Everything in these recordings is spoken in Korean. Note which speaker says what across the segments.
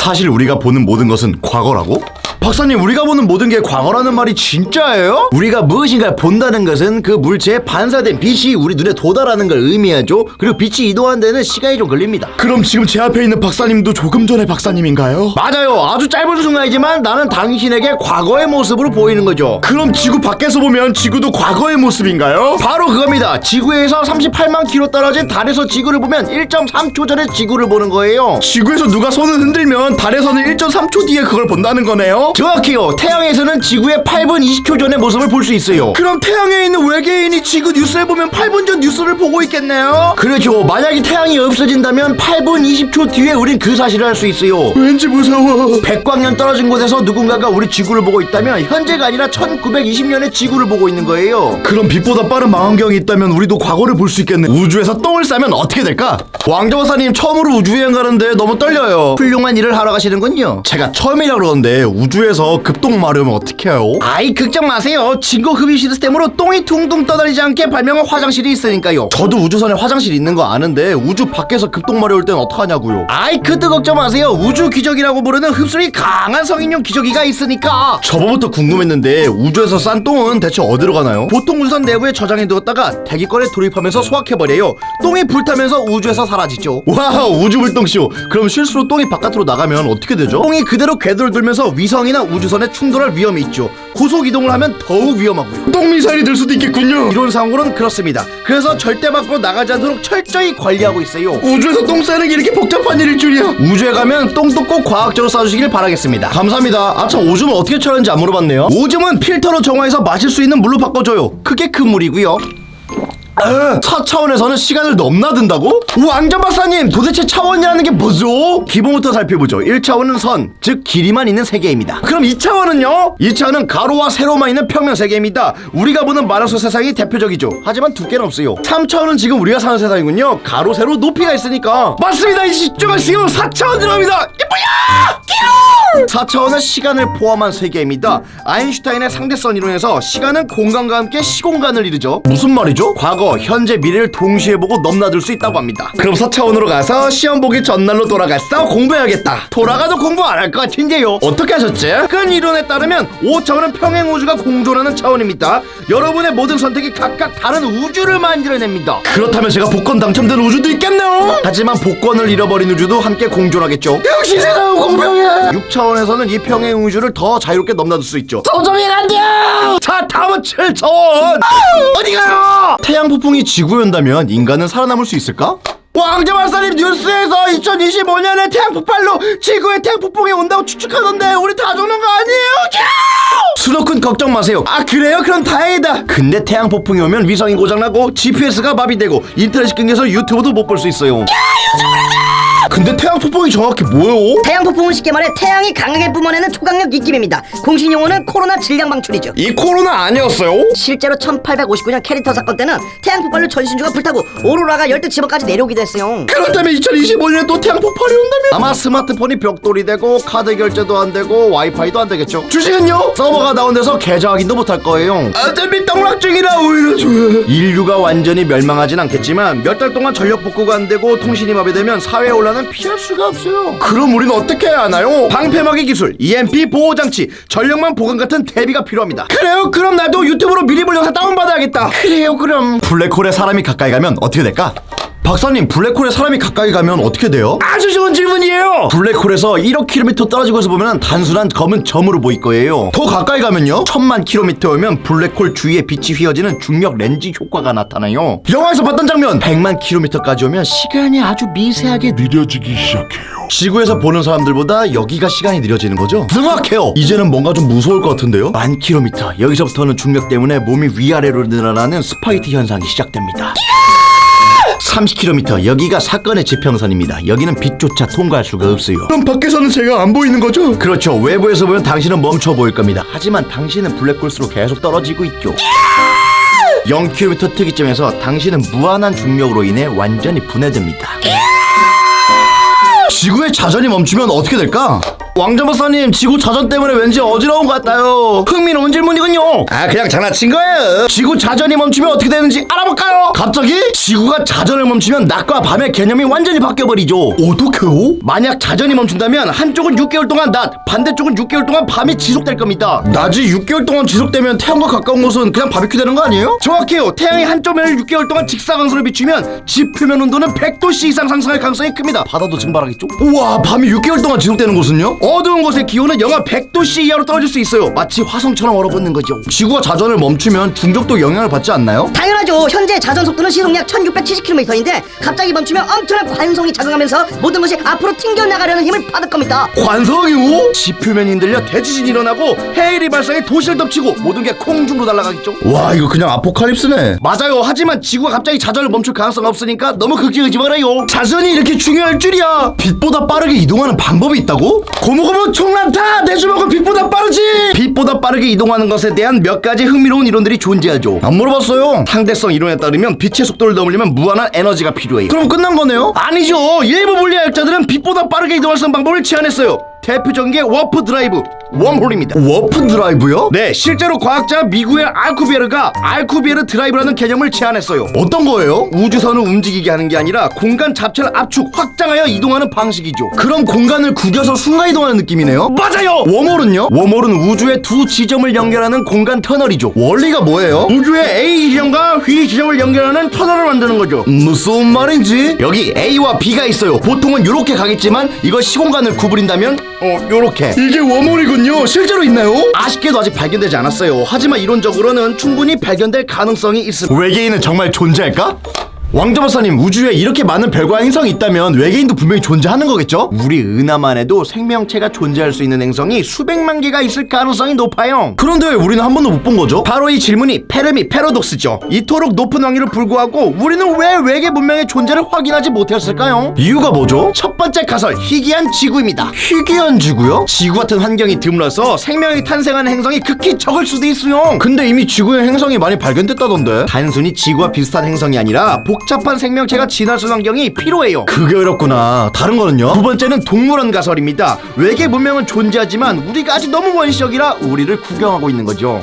Speaker 1: 사실 우리가 보는 모든 것은 과거라고? 박사님 우리가 보는 모든 게 과거라는 말이 진짜예요? 우리가 무엇인가 본다는 것은 그 물체에 반사된 빛이 우리 눈에 도달하는 걸 의미하죠 그리고 빛이 이동하는 데는 시간이 좀 걸립니다
Speaker 2: 그럼 지금 제 앞에 있는 박사님도 조금 전의 박사님인가요?
Speaker 1: 맞아요 아주 짧은 순간이지만 나는 당신에게 과거의 모습으로 보이는 거죠
Speaker 2: 그럼 지구 밖에서 보면 지구도 과거의 모습인가요?
Speaker 1: 바로 그겁니다 지구에서 38만 킬로 떨어진 달에서 지구를 보면 1.3초 전에 지구를 보는 거예요
Speaker 2: 지구에서 누가 손을 흔들면 달에서는 1.3초 뒤에 그걸 본다는 거네요?
Speaker 1: 정확해요 태양에서는 지구의 8분 20초 전의 모습을 볼 수 있어요
Speaker 2: 그럼 태양에 있는 외계인이 지구 뉴스를 보면 8분 전 뉴스를 보고 있겠네요?
Speaker 1: 그렇죠 만약에 태양이 없어진다면 8분 20초 뒤에 우린 그 사실을 알 수 있어요
Speaker 2: 왠지 무서워.
Speaker 1: 백광년 떨어진 곳에서 누군가가 우리 지구를 보고 있다면 현재가 아니라 1920년에 지구를 보고 있는 거예요
Speaker 2: 그럼 빛보다 빠른 망원경이 있다면 우리도 과거를 볼 수 있겠네. 우주에서 똥을 싸면 어떻게 될까?
Speaker 1: 왕정사님 처음으로 우주여행 가는데 너무 떨려요 훌륭한 일을 하러 가시는군요
Speaker 2: 제가 처음이라 그러는데 우주 에서 급똥 마려우면 어떡해요?
Speaker 1: 아이 걱정 마세요 진공 흡입 시스템으로 똥이 둥둥 떠다니지 않게 발명한 화장실이 있으니까요
Speaker 2: 저도 우주선에 화장실 있는 거 아는데 우주 밖에서 급똥 마려울 땐 어떡하냐고요?
Speaker 1: 아이 그것도 걱정 마세요 우주 기저귀라고 부르는 흡수력이 강한 성인용 기저귀가 있으니까
Speaker 2: 저번부터 궁금했는데 우주에서 싼 똥은 대체 어디로 가나요?
Speaker 1: 보통 우주선 내부에 저장해 두었다가 대기권에 돌입하면서 소화해버려요 똥이 불타면서 우주에서 사라지죠
Speaker 2: 와 우주 불똥쇼 그럼 실수로 똥이 바깥으로 나가면 어떻게 되죠?
Speaker 1: 똥이 그대로 궤도를 돌면서 위성이 나 우주선에 충돌할 위험이 있죠. 고속 이동을 하면 더욱 위험하고요.
Speaker 2: 똥 미사일이 될 수도 있겠군요.
Speaker 1: 이론상으로는 그렇습니다. 그래서 절대 밖으로 나가지 않도록 철저히 관리하고 있어요.
Speaker 2: 우주에서 똥 싸는 게 이렇게 복잡한 일일 줄이야.
Speaker 1: 우주에 가면 똥도 꼭 과학적으로 싸주시길 바라겠습니다.
Speaker 2: 감사합니다. 아참 오줌은 어떻게 처리하는지 안 물어봤네요.
Speaker 1: 오줌은 필터로 정화해서 마실 수 있는 물로 바꿔줘요. 그게 그 물이고요
Speaker 2: 4차원에서는 시간을 넘나든다고?
Speaker 1: 왕전 박사님 도대체 차원이라는 게 뭐죠? 기본부터 살펴보죠. 1차원은 선, 즉 길이만 있는 세계입니다. 그럼 2차원은요? 2차원은 가로와 세로만 있는 평면 세계입니다. 우리가 보는 마라소 세상이 대표적이죠. 하지만 두께는 없어요. 3차원은 지금 우리가 사는 세상이군요. 가로, 세로, 높이가 있으니까. 맞습니다. 이 집중은 지금 4차원 들어갑니다. 이게 뭐야! 4차원은 시간을 포함한 세계입니다. 아인슈타인의 상대성 이론에서 시간은 공간과 함께 시공간을 이루죠.
Speaker 2: 무슨 말이죠?
Speaker 1: 과거, 현재, 미래를 동시에 보고 넘나들 수 있다고 합니다.
Speaker 2: 그럼 4차원으로 가서 시험 보기 전날로 돌아갔어 공부해야겠다
Speaker 1: 돌아가도 공부 안 할 것 같은데요.
Speaker 2: 어떻게 하셨지?
Speaker 1: 큰 이론에 따르면 5차원은 평행 우주가 공존하는 차원입니다. 여러분의 모든 선택이 각각 다른 우주를 만들어냅니다.
Speaker 2: 그렇다면 제가 복권 당첨된 우주도 있겠네요
Speaker 1: 하지만 복권을 잃어버린 우주도 함께 공존하겠죠.
Speaker 2: 역시 세상은 공평해
Speaker 1: 6차원에서는 이 평행 우주를 더 자유롭게 넘나들 수 있죠.
Speaker 2: 안돼
Speaker 1: 다음은 7차원! 어디 가요?
Speaker 2: 태양 폭풍이 지구에 온다면 인간은 살아남을 수 있을까?
Speaker 1: 왕자 박사님 뉴스에서 2025년에 태양 폭발로 지구에 태양 폭풍이 온다고 추측하던데 우리 다 죽는 거 아니에요? 수도큰 걱정 마세요. 아 그래요? 그럼 다행이다. 근데 태양 폭풍이 오면 위성이 고장나고 GPS가 마비되고 인터넷이 끊겨서 유튜브도 못 볼 수 있어요. 근데 태양 폭풍이 정확히 뭐예요?
Speaker 3: 태양 폭풍은 쉽게 말해 태양이 강하게 뿜어내는 초강력 입김입니다. 공식 용어는 코로나 질량 방출이죠.
Speaker 2: 이 코로나 아니었어요?
Speaker 3: 실제로 1859년 캐리터 사건 때는 태양 폭발로 전신주가 불타고 오로라가 열대 지방까지 내려오기도 했어요.
Speaker 2: 그렇다면 2025년에 또 태양 폭발이 온다면
Speaker 1: 아마 스마트폰이 벽돌이 되고 카드 결제도 안 되고 와이파이도 안 되겠죠.
Speaker 2: 주식은요?
Speaker 1: 서버가 다운돼서 계좌 확인도 못할 거예요.
Speaker 2: 어차피 떡락 중이라 오히려 좋아
Speaker 1: 인류가 완전히 멸망하진 않겠지만 몇 달 동안 전력 복구가 안 되고 통신이 마비되면 사회에 올라는 피할 수가 없어요.
Speaker 2: 그럼 우리는 어떻게 해야 하나요?
Speaker 1: 방패막이 기술, EMP 보호 장치, 전력망 보관 같은 대비가 필요합니다. 그래요? 그럼 나도 유튜브로 미리 볼 영상 다운 받아야겠다. 그래요, 그럼.
Speaker 2: 블랙홀에 사람이 가까이 가면 어떻게 될까? 박사님 블랙홀에 사람이 가까이 가면 어떻게 돼요?
Speaker 1: 아주 좋은 질문이에요. 블랙홀에서 1억 킬로미터 떨어지고서 보면 단순한 검은 점으로 보일 거예요.
Speaker 2: 더 가까이 가면요?
Speaker 1: 천만 킬로미터면 블랙홀 주위에 빛이 휘어지는 중력 렌즈 효과가 나타나요. 영화에서 봤던 장면. 100만 킬로미터까지 오면 시간이 아주 미세하게
Speaker 4: 느려지기 시작해요.
Speaker 1: 지구에서 보는 사람들보다 여기가 시간이 느려지는 거죠?
Speaker 2: 정확해요 이제는 뭔가 좀 무서울 것 같은데요?
Speaker 1: 만 킬로미터 여기서부터는 중력 때문에 몸이 위아래로 늘어나는 스파이트 현상이 시작됩니다 30km 여기가 사건의 지평선입니다. 여기는 빛조차 통과할 수가 없어요.
Speaker 2: 그럼 밖에서는 제가 안 보이는 거죠?
Speaker 1: 그렇죠. 외부에서 보면 당신은 멈춰 보일 겁니다. 하지만 당신은 블랙홀스로 계속 떨어지고 있죠. 0km 특이점에서 당신은 무한한 중력으로 인해 완전히 분해됩니다.
Speaker 2: 지구의 자전이 멈추면 어떻게 될까?
Speaker 1: 왕자 박사님 지구 자전 때문에 왠지 어지러운 것 같아요 흥미로운 질문이군요 아 그냥 장난친 거예요 지구 자전이 멈추면 어떻게 되는지 알아볼까요? 갑자기? 지구가 자전을 멈추면 낮과 밤의 개념이 완전히 바뀌어버리죠 어떡해요? 만약 자전이 멈춘다면 한쪽은 6개월 동안 낮 반대쪽은 6개월 동안 밤이 지속될 겁니다 낮이 6개월 동안 지속되면 태양과 가까운 곳은 그냥 바비큐 되는 거 아니에요? 정확해요 태양이 한쪽 면을 6개월 동안 직사광선을 비추면 집 표면 온도는 100도씨 이상 상승할 가능성이 큽니다 바다도 증발하겠죠? 우와 밤이 6개월 동안 지속되는 곳은요? 어두운 곳의 기온은 영하 100도씨 이하로 떨어질 수 있어요 마치 화성처럼 얼어붙는 거죠 지구가 자전을 멈추면 중적도 영향을 받지 않나요?
Speaker 3: 당연하죠. 현재 자전 속도는 시속 약 1670km인데 갑자기 멈추면 엄청난 관성이 작용하면서 모든 것이 앞으로 튕겨 나가려는 힘을 받을 겁니다.
Speaker 1: 관성이요? 지표면이 흔들려 대지진이 일어나고 해일이 발생해 도시를 덮치고 모든 게空중으로 날아가겠죠?
Speaker 2: 와 이거 그냥 아포칼립스네
Speaker 1: 맞아요. 하지만 지구가 갑자기 자전을 멈출 가능성 없으니까 너무 걱정하지 말아요. 자전이 이렇게 중요할 줄이야.
Speaker 2: 빛보다 빠르게 이동하는 방법이 있다고?
Speaker 1: 고무고무 총란타 내 주먹은 빛보다 빠르지. 빛보다 빠르게 이동하는 것에 대한 몇 가지 흥미로운 이론들이 존재하죠.
Speaker 2: 안 물어봤어요
Speaker 1: 상대성 이론에 따르면 빛의 속도를 넘으려면 무한한 에너지가 필요해요.
Speaker 2: 그럼 끝난 거네요?
Speaker 1: 아니죠. 일부 물리학자들은 빛보다 빠르게 이동할 수 있는 방법을 제안했어요. 대표적인 게 워프 드라이브, 웜홀입니다.
Speaker 2: 워프 드라이브요?
Speaker 1: 네, 실제로 과학자 미구엘 알쿠비에르가 알쿠비에르 드라이브라는 개념을 제안했어요.
Speaker 2: 어떤 거예요?
Speaker 1: 우주선을 움직이게 하는 게 아니라 공간 자체를 압축, 확장하여 이동하는 방식이죠.
Speaker 2: 그럼 공간을 구겨서 순간 이동하는 느낌이네요?
Speaker 1: 맞아요!
Speaker 2: 웜홀은요?
Speaker 1: 웜홀은 우주의 두 지점을 연결하는 공간 터널이죠.
Speaker 2: 원리가 뭐예요?
Speaker 1: 우주의 A 지점과 B 지점을 연결하는 터널을 만드는 거죠.
Speaker 2: 무슨 말인지?
Speaker 1: 여기 A와 B가 있어요. 보통은 이렇게 가겠지만 이거 시공간을 구부린다면 어 요렇게
Speaker 2: 이게 웜홀이군요 실제로 있나요?
Speaker 1: 아쉽게도 아직 발견되지 않았어요. 하지만 이론적으로는 충분히 발견될 가능성이 있습니다.
Speaker 2: 외계인은 정말 존재할까? 왕자 박사님 우주에 이렇게 많은 별과 행성이 있다면 외계인도 분명히 존재하는 거겠죠?
Speaker 1: 우리 은하만 해도 생명체가 존재할 수 있는 행성이 수백만 개가 있을 가능성이 높아요.
Speaker 2: 그런데 왜 우리는 한 번도 못 본 거죠?
Speaker 1: 바로 이 질문이 페르미 패러독스죠. 이토록 높은 확률을 불구하고 우리는 왜 외계 문명의 존재를 확인하지 못했을까요?
Speaker 2: 이유가 뭐죠?
Speaker 1: 첫 번째 가설 희귀한 지구입니다.
Speaker 2: 희귀한 지구요?
Speaker 1: 지구 같은 환경이 드물어서 생명이 탄생하는 행성이 극히 적을 수도 있어요.
Speaker 2: 근데 이미 지구의 행성이 많이 발견됐다던데
Speaker 1: 단순히 지구와 비슷한 행성이 아니라 복 잡한 생명체가 있는 환경이 필요해요.
Speaker 2: 그게 어렵구나 다른 거는요?
Speaker 1: 두 번째는 동물원 가설입니다. 외계 문명은 존재하지만 우리가 아직 너무 원시적이라 우리를 구경하고 있는 거죠.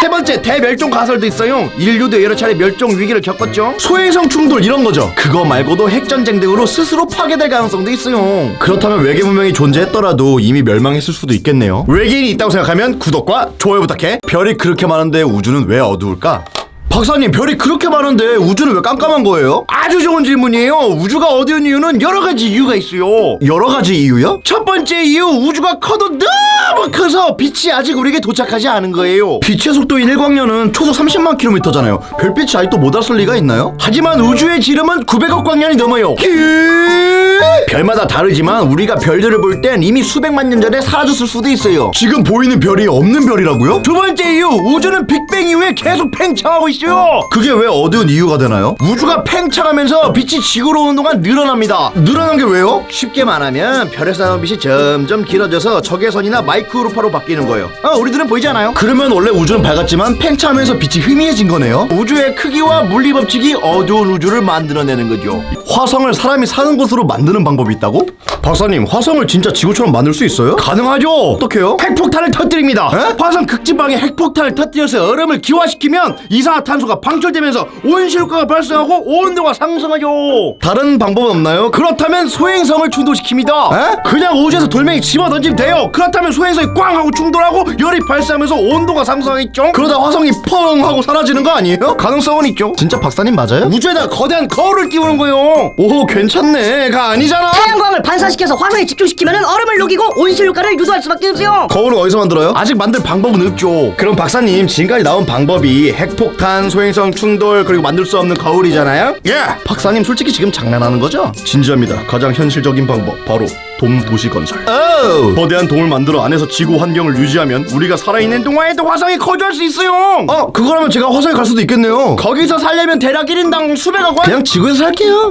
Speaker 1: 세 번째 대멸종 가설도 있어요. 인류도 여러 차례 멸종 위기를 겪었죠.
Speaker 2: 소행성 충돌 이런 거죠
Speaker 1: 그거 말고도 핵 전쟁 등으로 스스로 파괴될 가능성도 있어요.
Speaker 2: 그렇다면 외계 문명이 존재했더라도 이미 멸망했을 수도 있겠네요 외계인이 있다고 생각하면 구독과 좋아요 부탁해 별이 그렇게 많은데 우주는 왜 어두울까? 박사님 별이 그렇게 많은데 우주는 왜 깜깜한 거예요?
Speaker 1: 아주 좋은 질문이에요. 우주가 어두운 이유는 여러 가지 이유가 있어요.
Speaker 2: 여러 가지 이유요?
Speaker 1: 첫 번째 이유 우주가 커도 너무 커서 빛이 아직 우리에게 도착하지 않은 거예요.
Speaker 2: 빛의 속도인 일광년은 초속 30만 킬로미터잖아요 별빛이 아직도 못 왔을 리가 있나요?
Speaker 1: 하지만 우주의 지름은 900억 광년이 넘어요. 별마다 다르지만 우리가 별들을 볼 땐 이미 수백만 년 전에 사라졌을 수도 있어요.
Speaker 2: 지금 보이는 별이 없는 별이라고요?
Speaker 1: 두 번째 이유 우주는 빅뱅 이후에 계속 팽창하고 있어요.
Speaker 2: 그게 왜 어두운 이유가 되나요?
Speaker 1: 우주가 팽창하면서 빛이 지구로 오는 동안 늘어납니다.
Speaker 2: 늘어난 게 왜요?
Speaker 1: 쉽게 말하면 별에서 나오는 빛이 점점 길어져서 적외선이나 마이크로파로 바뀌는 거예요. 어, 우리들은 보이지 않아요?
Speaker 2: 그러면 원래 우주는 밝았지만 팽창하면서 빛이 희미해진 거네요?
Speaker 1: 우주의 크기와 물리 법칙이 어두운 우주를 만들어내는 거죠.
Speaker 2: 화성을 사람이 사는 곳으로 만드는 방법이 있다고? 박사님 화성을 진짜 지구처럼 만들 수 있어요?
Speaker 1: 가능하죠.
Speaker 2: 어떡해요?
Speaker 1: 핵폭탄을 터뜨립니다.
Speaker 2: 에?
Speaker 1: 화성 극지방에 핵폭탄을 터뜨려서 얼음을 기화시키면 이산화탄 소가 방출되면서 온실가가 발생하고 온도가 상승하죠.
Speaker 2: 다른 방법은 없나요?
Speaker 1: 그렇다면 소행성을 충돌시킵니다.
Speaker 2: 에?
Speaker 1: 그냥 우주에서 돌멩이 집어 던지면 돼요. 그렇다면 소행성이 꽝 하고 충돌하고 열이 발생하면서 온도가 상승하겠죠.
Speaker 2: 그러다 화성이 펑 하고 사라지는 거 아니에요?
Speaker 1: 가능성은 있죠.
Speaker 2: 진짜 박사님 맞아요?
Speaker 1: 우주에다 거대한 거울을 띄우는 거예요.
Speaker 2: 오 괜찮네가 아니잖아
Speaker 3: 태양광을 반사시켜서 화성에 집중시키면 얼음을 녹이고 온실효과를 유도할 수밖에 없어요.
Speaker 2: 거울은 어디서 만들어요?
Speaker 1: 아직 만들 방법은 없죠. 그럼 박사님 지금까지 나온 방법이 핵폭탄, 소행성 충돌 그리고 만들 수 없는 거울이잖아요. 예. 박사님 솔직히 지금 장난하는 거죠?
Speaker 2: 진지합니다 가장 현실적인 방법 바로 돔 도시 건설
Speaker 1: 오.
Speaker 2: 거대한 돔을 만들어 안에서 지구 환경을 유지하면 우리가 살아있는
Speaker 1: 동화에도 화성에 거주할 수 있어요.
Speaker 2: 어 그거라면 제가 화성에 갈 수도 있겠네요
Speaker 1: 거기서 살려면 대략 1인당 수백억 원?
Speaker 2: 그냥 지구에서 살게요